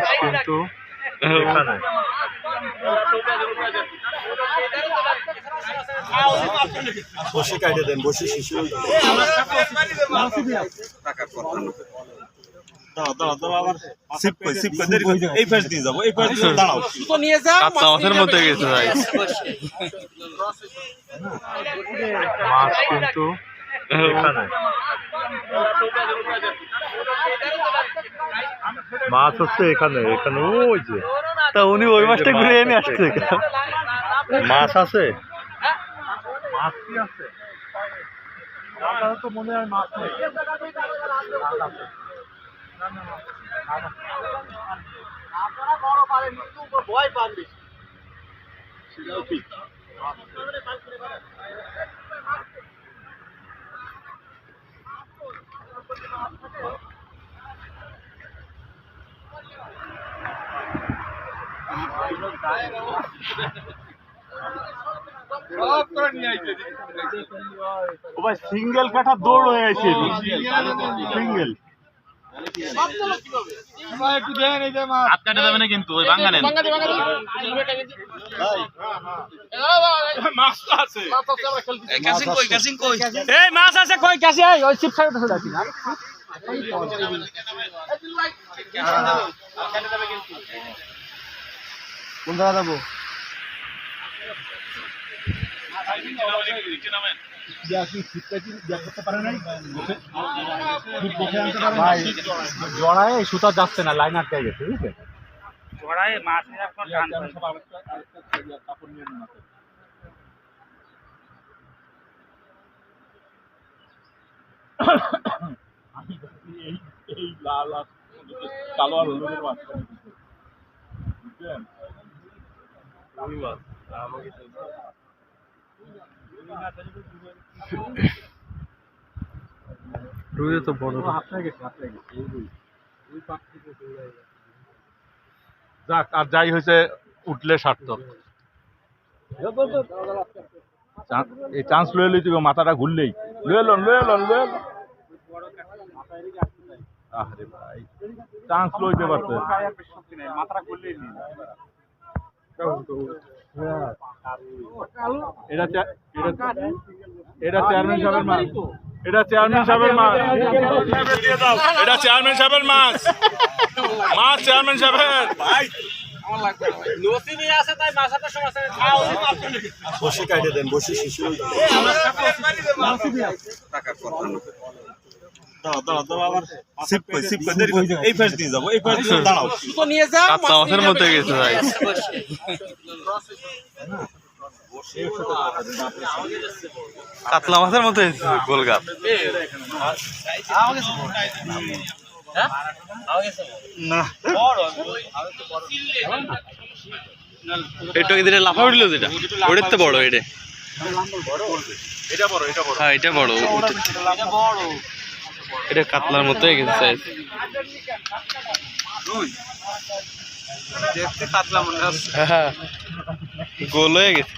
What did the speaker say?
মাছ কিন্তু এখানে। বসে কাটে দেন বসে শিশু। এই পাশ দিয়ে যাব এই পাশ দিয়ে দাঁড়াও। কাতলা মাছের মতো গেছে মাছ কিন্তু এখানে। মাছ হচ্ছে এখানে এখানে ওই যে। তা উনি ওই মাছটা ঘুরে এনে আসছে মাছ আছে? ও ভাই সিঙ্গেল কাঠা দৌড় হয়ে গেছে সিঙ্গেল আটকাটে যাবে না কিন্তু ওই বাঙ্গা নেন মাছ আছে কই? কাছে ওই চিপ খাই যাচ্ছি কোন জায়গা যাব? জড়ায় সুতা যাচ্ছে না লাইন আটকে গেছে বুঝলেন জড়ায় মাছ এই লাল আর কালো আর হলুদের মাঝখানে বুঝলেন রুই তো বড় যাক, আর যাই হয়েছে, উঠলে সার্থক। এই চান্স লয়ে লই তুমি মাথাটা ঘুরলেই। লয়ে লন লয়ে লন, লয়ে। আরে ভাই, চান্স লইতে পারতে মাথাটা নি এটা এটা এটা চেয়ারম্যান সাহেবের মাছ এটা চেয়ারম্যান সাহেবের মাছ এটা চেয়ারম্যান সাহেবের মাছ মাছ চেয়ারম্যান সাহেবের। বসে কাটে দেন বসে শিশু। এই পাশ দিয়ে যাব এই পাশ দিয়ে দাঁড়াও। কাতলা মাছের মতো গেছে ভাই কাতলা মাছের মতো গোলগাপ না এটা লাফা উঠল যেটা? ওটার তো বড় এটা। এটা বড় এটা বড়। হ্যাঁ এটা বড়। এটা কাতলার মতো হয়ে গেছে সাইজ কাতলা মনে হ্যাঁ। গোল হয়ে গেছে।